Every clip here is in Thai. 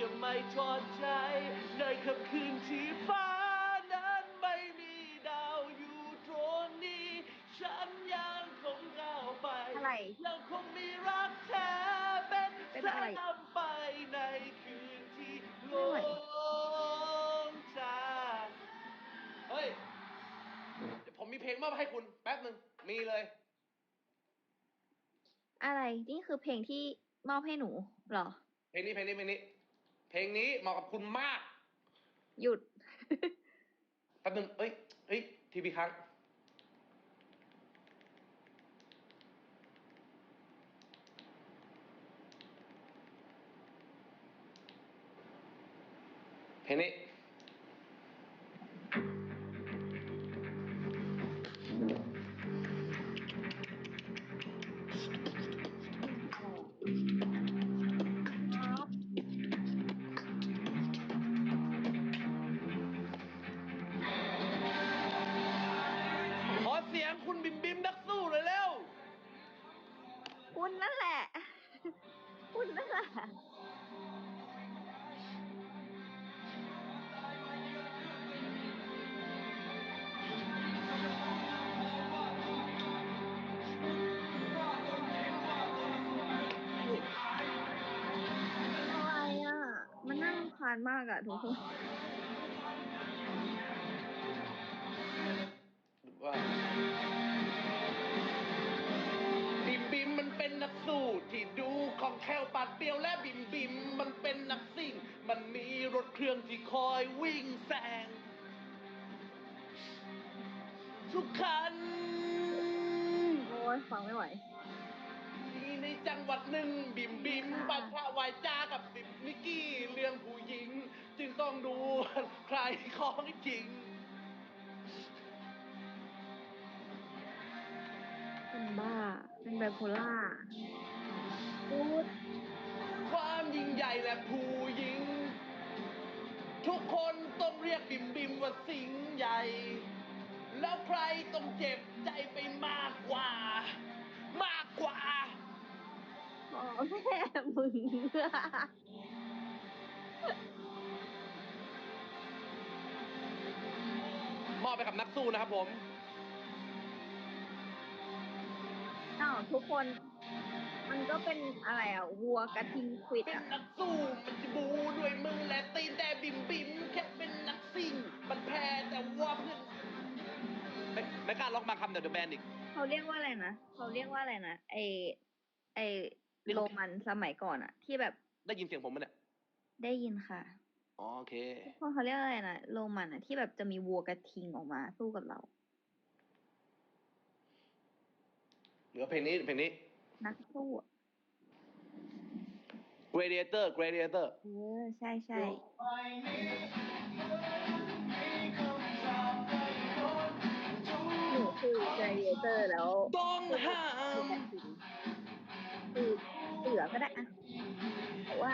จะไม่ทอดใจ ในค่ำคืนที่ฟ้านั้นไม่มีดาวอยู่ตรงนี้ ฉันยังคงก้าวไป อะไรยังคงมีรักแท้เป็นเป็นแสอะไรงนำไปในคืนที่โลไม่ไหวงชาเฮ้ยเดี๋ยวผมมีเพลงมอบให้คุณแป๊บหนึ่งมีเลย อะไรนี่คือเพลงที่มอบให้หนูเหรอ เพลงนี้เพลงนี้เพลงนี้ เพลงนี้เหมาะกับคุณมาก หยุดแป๊บหนึงเอ้ยเอ้ย ทีพีครั้งเพลงนี้ารำคาญมากอะทุกคนว่าบิมบิมมันเป็นนักสู้ที่ดูของแคล่วปราดเปรียวและบิมบิมมันเป็นนักซิ่ง มันมีรถเครื่องที่คอยวิ่งแซงทุกคัน โอ้ยฟังไม่ไหว มีในจังหวัดหนึ่งบิมบิมค่ะปะทะวายจ้ากับบิมนิกกี้เรื่องผู้หญิงจึง ต้องดูใครของจริงเป็นบ้า เป็นไบโพล่าพูดความยิ่งใหญ่และผู้หญิง ทุกคนต้องเรียกบิมบิมว่าสิงห์ใหญ่ แล้วใครต้องเจ็บใจไปมากกว่า มากกว่าอ๋อแม่มึง อบไปกับนักสู้นะครับผมอ้าวทุกคน มันก็เป็นอะไรอะวัวกระทิงควิดเป็นอะ นักสู้มันจะบูด้วยมือและตีนแต่บิมบิมแค่เป็นนักซิ่ง มันแพ้แต่ว่าเพื่อนไม่ไม่กล้าล็อกมาคำเดี๋ยวเดี๋ยวแบนอีก เขาเรียกว่าอะไรนะเขาเรียกว่าอะไรนะไอไอเรียกโรมันสมัยก่อนอะ ที่แบบได้ยินเสียงผมมั้ยเนี่ยได้ยินค่ะ อ๋อโอเค พวกเขาเรียกอะไรนะโรมันอะที่แบบจะมีวัวกระทิงออกมาสู้กับเรา เหลือเพลงนี้เพลงนี้ นักสู้อะ Gladiator Gladiator เออใช่ใช่ หนูคือ gladiator แล้วต้องห้ามคือเสือก็ได้อะแต่ว่า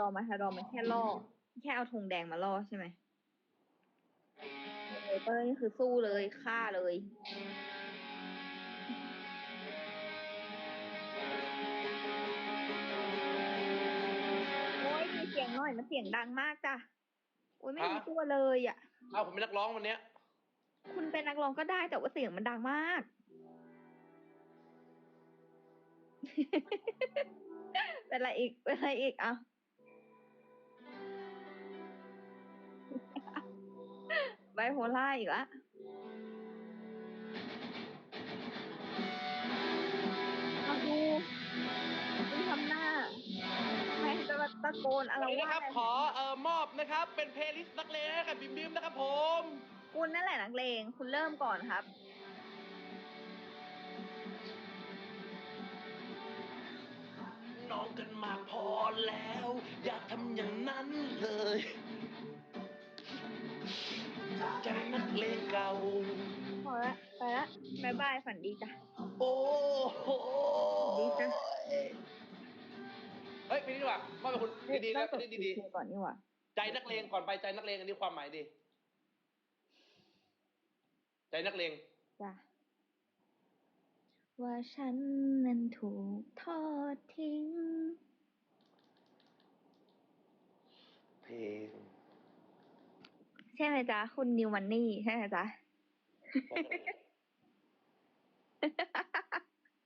ดอร์มาทาดอร์มันแค่ล่อ แค่เอาธงแดงมาล่อใช่ไหมเอเปอร์นี่คือสู้เลยฆ่าเลยโอ้ยมีเสียงหน่อยมันเสียงดังมากจ้ะโอ้ยไม่รู้ฮะตัวเลยอะอ้าวผมเป็นนักร้องวันเนี้ย คุณเป็นนักร้องก็ได้แต่ว่าเสียงมันดังมากเป็นอะไรอีกเป็นอะไรอีกอะ บโพล่าอีกละเอาดูดูทำหน้าทำไมจะมาตะโกนอะไรวันนี้นะครับว่าขอเอ่อมอบนะครับ เป็นเพลย์ลิสต์นักเลงให้กับบิมบิมนะครับผม คุณนั่นแหละนักเลง คุณเริ่มก่อนครับ น้องกันมาพอแล้ว อย่าทำอย่างนั้นเลย ใจนักเลงเก่า พอละไปละบายบายฝันดีจ้ะ โอ้โหดีจ้ะ เฮ้ยเพลงนี้ดีกว่ามอบไปคุณดีๆนะเพลงนี้ดีๆ ก่อนนี่หว่าๆใจนักเลงก่อนไปใจนักเลงอันนี้ความหมายดี ใจนักเลงจ้ะ ว่าฉันนั้นถูกทอดทิ้ง เพลงใช่ไหมจ๊ะ คุณนิวมันนี่ ใช่ไหมจ๊ะ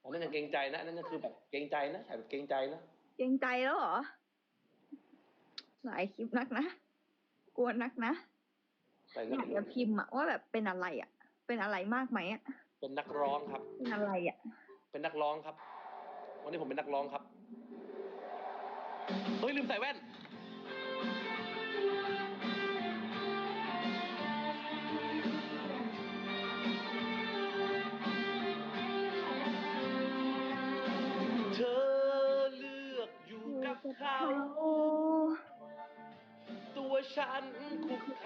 อันนั้นยังเกรงใจนะอันนั่นคือแบบเกรงใจนะถ่ายแบบเกรงใจนะ เกรงใจแล้วเหรอ หลายคลิปนักนะกวนนักนะแต่อยากจะพิมพ์อะว่าแบบเป็นอะไรอะเป็นอะไรมากไหมอะเป็นนักร้องครับ เป็นอะไรอะเป็นนักร้องครับ วันนี้ผมเป็นนักร้องครับ เฮ้ยลืมใส่แว่น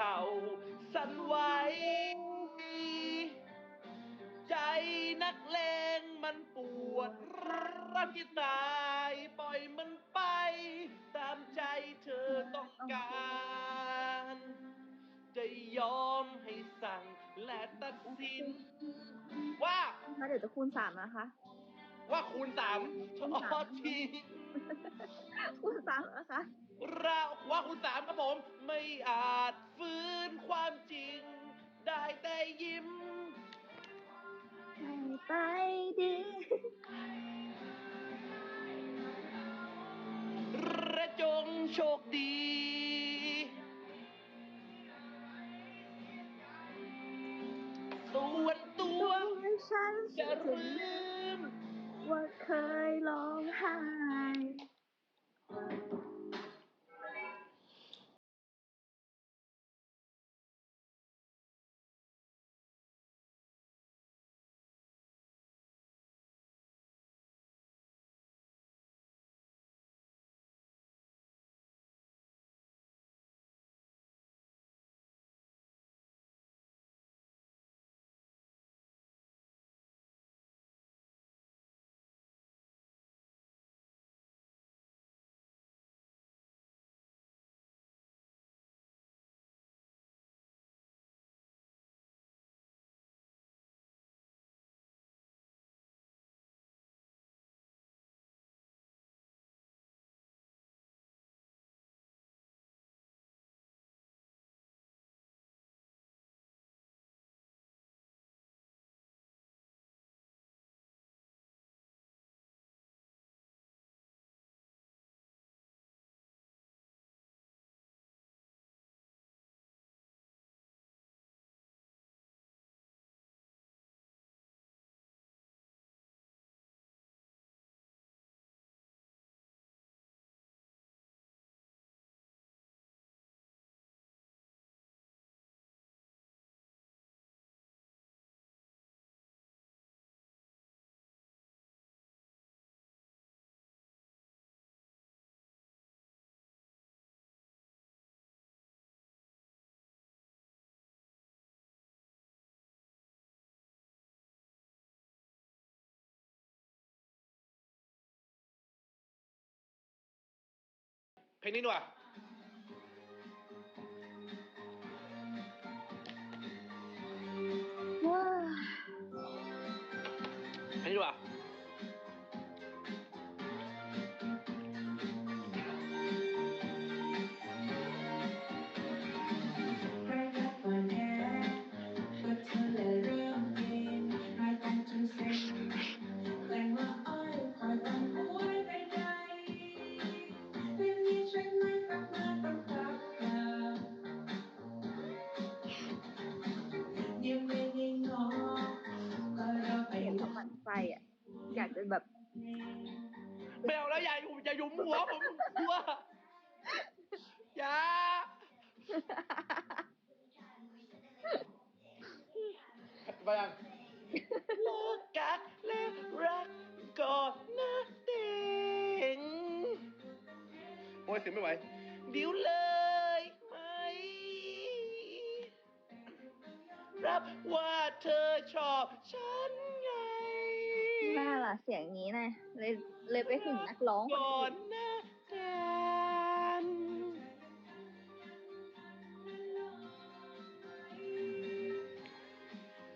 เข่าสั่นไหวใจนักเลงมันปวดรักที่ตายปล่อยมันไป ตามใจเธอต้องการจะยอมให้สั่งและตัดสิน ว่าถ้าเดี๋ยวจะคูณสามนะคะ ว่าคูณสามชอบทีคูณสามนะคะเราว่าคูณสามครับผม ไม่อาจฟื้นความจริง ได้แต่ยิ้มให้ไปดีและจงโชคดี เพลง อยากจะแบบไม่เอาแล้วอย่าอยู่อย่าหยุมหัวผมกลัวอย่าไปยังเลิกกันและรักก่อนนะเด็งโอ้ยเสียงไม่ไหวเดี๋ยวเลยไหม รับว่าเธอชอบฉัน ไงน่าล่ะเสียงนี้นะเลยเลยไปถึงนักร้องคนก่ออื่นนนะกัน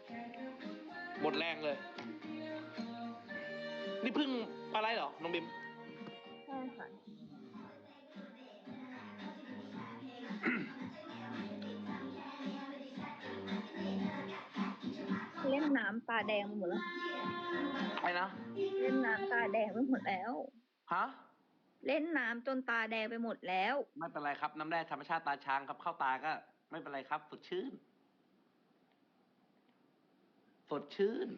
แค่หมดแรงเลย นี่เพึ่งอะไรเหรอ น้องบิม ใช่ค่ะเล่นน้ำตาแดงไปหมดแล้วอะ ไรนะ เล่นน้ำตาแดงไปหมดแล้ว ฮะ เล่นน้ำจนตาแดงไปหมดแล้ว ไม่เป็นไรครับ น้ำแร่ธรรมชาติตาช้างครับ เข้าตาก็ ไม่เป็นไรครับสดชื่น สดชื่น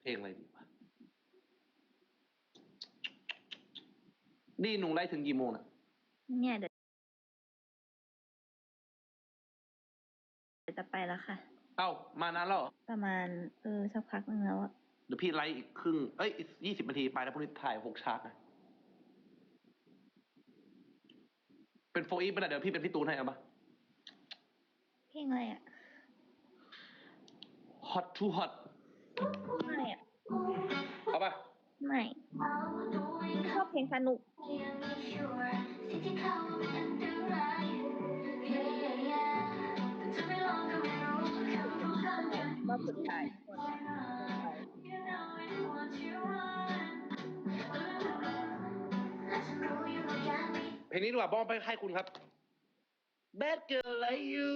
เพลงอะไรดีวะนี่หนูไล่ถึงกี่โมงนะเนี่ยเดี๋ยวเดี๋ยวจะไปแล้วค่ะ เอ้ามานานแล้วเหรอประมาณเออสักพักนึงแล้วอะเดี๋ยวพี่ไลฟ์อีกครึ่ง เอ้ยยี่สิบนาทีไปแล้วพรุ่งนี้ถ่ายหกฉากนะเป็นโฟอีฟไปะเดี๋ยวพี่เป็นพี่ตูนให้เอาปะ เพลงอะไรอะ hot to hot ไม่อะเอาปะไม่ ชอบเพลงสนุกว่าสุดท้ายคนเพลงนี้ดีกว่าบ้องไปให้คุณครับ Bad girl like you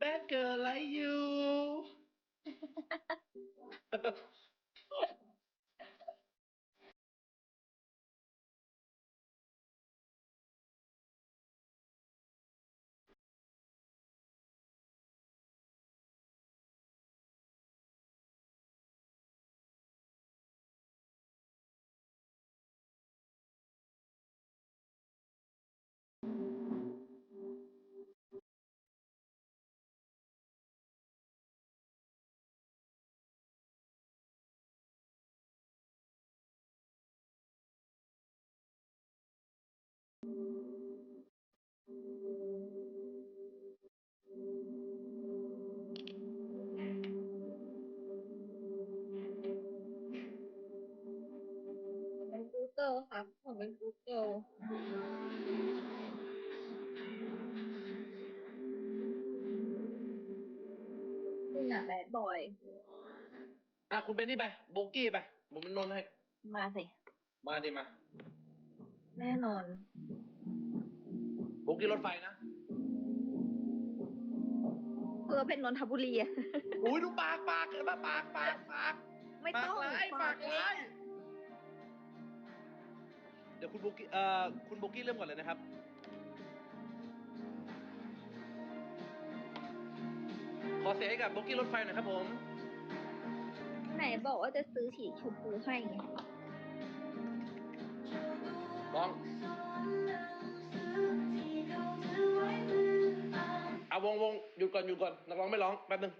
Bad girl like you เป็น Google ครับผมเป็น Google นี่น่ะแบดบอย อะคุณเป็นนี่ไปโบกี้ไปผมเป็นนนท์ให้ มาสิ มาดิมา แน่นอนโบกี้รถไฟนะเออเป็นนนทบุรีอะอุ้ยดูปากปากเห็นปะปากปากปากไม่ปากต้องร้ายปากร้ายเดี๋ยวคุณโบกี้เอ่อคุณโบกี้เริ่มก่อนเลยนะครับ ขอเสียงให้กับโบกี้รถไฟหน่อยครับผม ไหนบอกว่าจะซื้อสีชมพูให้ไง บ้อง วงวงหยุดก่อนหยุดก่อนนักร้องไม่ร้องแป๊บนึง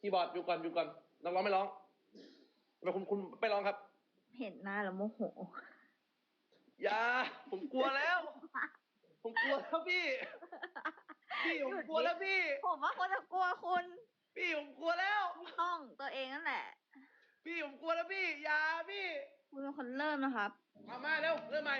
คีย์บอร์ดหยุดก่อนหยุดก่อนนักร้องไม่ร้องทำไมคุณคุณไม่ร้องครับ เห็นหน้าแล้วโมโหอย่าผมกลัวแล้ว ผมกลัวแล้วพี่ พี่ผมกลัวแล้วพี่ ผมว่าคนจะกลัวคุณ พี่ผมกลัวแล้วไม่ต้องตัวเองนั่นแหละ พี่ผมกลัวแล้วพี่อย่าพี่ คุณเป็นคนเริ่มนะครับเอามาเร็วเริ่มใหม่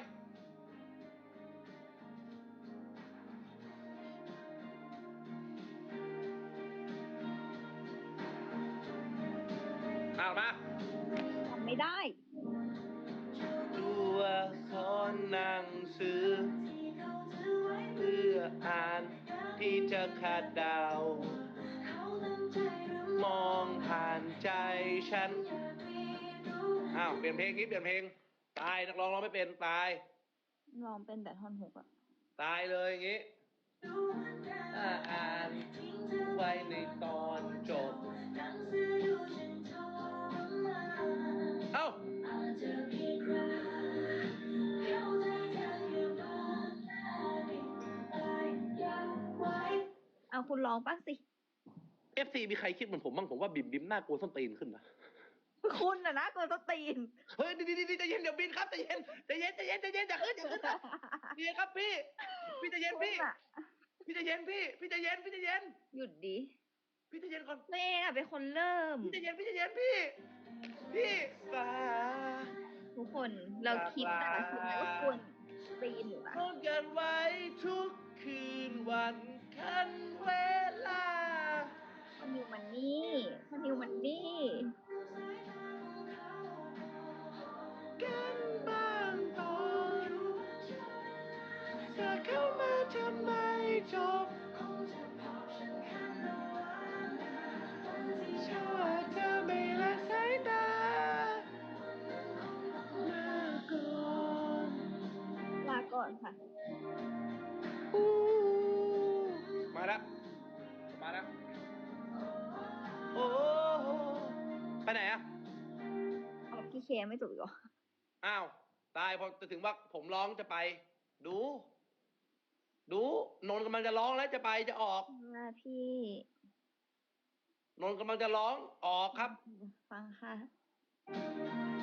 ที่จะขาดดาวมองผ่านใจฉันอ้าวเปลี่ยนเพลงนี้เปลี่ยนเพลง ตายนักร้องร้องไม่เป็นตายลองเป็นแต่ท่อนหกอะตายเลยอย่างงี้ถ้าอ่านไว้ในตอนจบเอ้า คุณลองบ้างสิ FC มีใครคิดเหมือนผมบ้างผมว่าบิมบิมน่ากลัวส้นตีนขึ้นนะคุณน่ะนะกลัวต้นตีนเฮ้ยดีดีดีใจเย็นเดี๋ยวบินครับใจเย็นใจเย็นใจเย็นใจเย็นอย่าขึ้นอย่าขึ้นนะใจเย็นครับพี่ พี่ใจเย็นพี่ คุณอะพี่ใจเย็นพี่ พี่ใจเย็นพี่ใจเย็น หยุดดิพี่ใจเย็นก่อน ตัวเองอะเป็นคนเริ่ม พี่ใจเย็นพี่ใจเย็นพี่ พี่ฟ้าทุกคนเราคิดนะคะคุณนะว่าควรตีนหรือเปล่า พบกันไว้ทุกคืนวัน ทันเวลามันอยู่มันนี่มันอยู่มันนี่กันบ้างพอรู้เธเข้ามาทำไมจบชอบเธอไม่ลาก่อนค่ะ เอาพี่เคไม่จบอีกเหรออ้าวตายพอจะถึงว่าผมร้องจะไป ดู ดูนนท์กำลังจะร้องแล้วจะไปจะออกลาพี่ นนท์กำลังจะร้องออกครับ ฟังค่ะ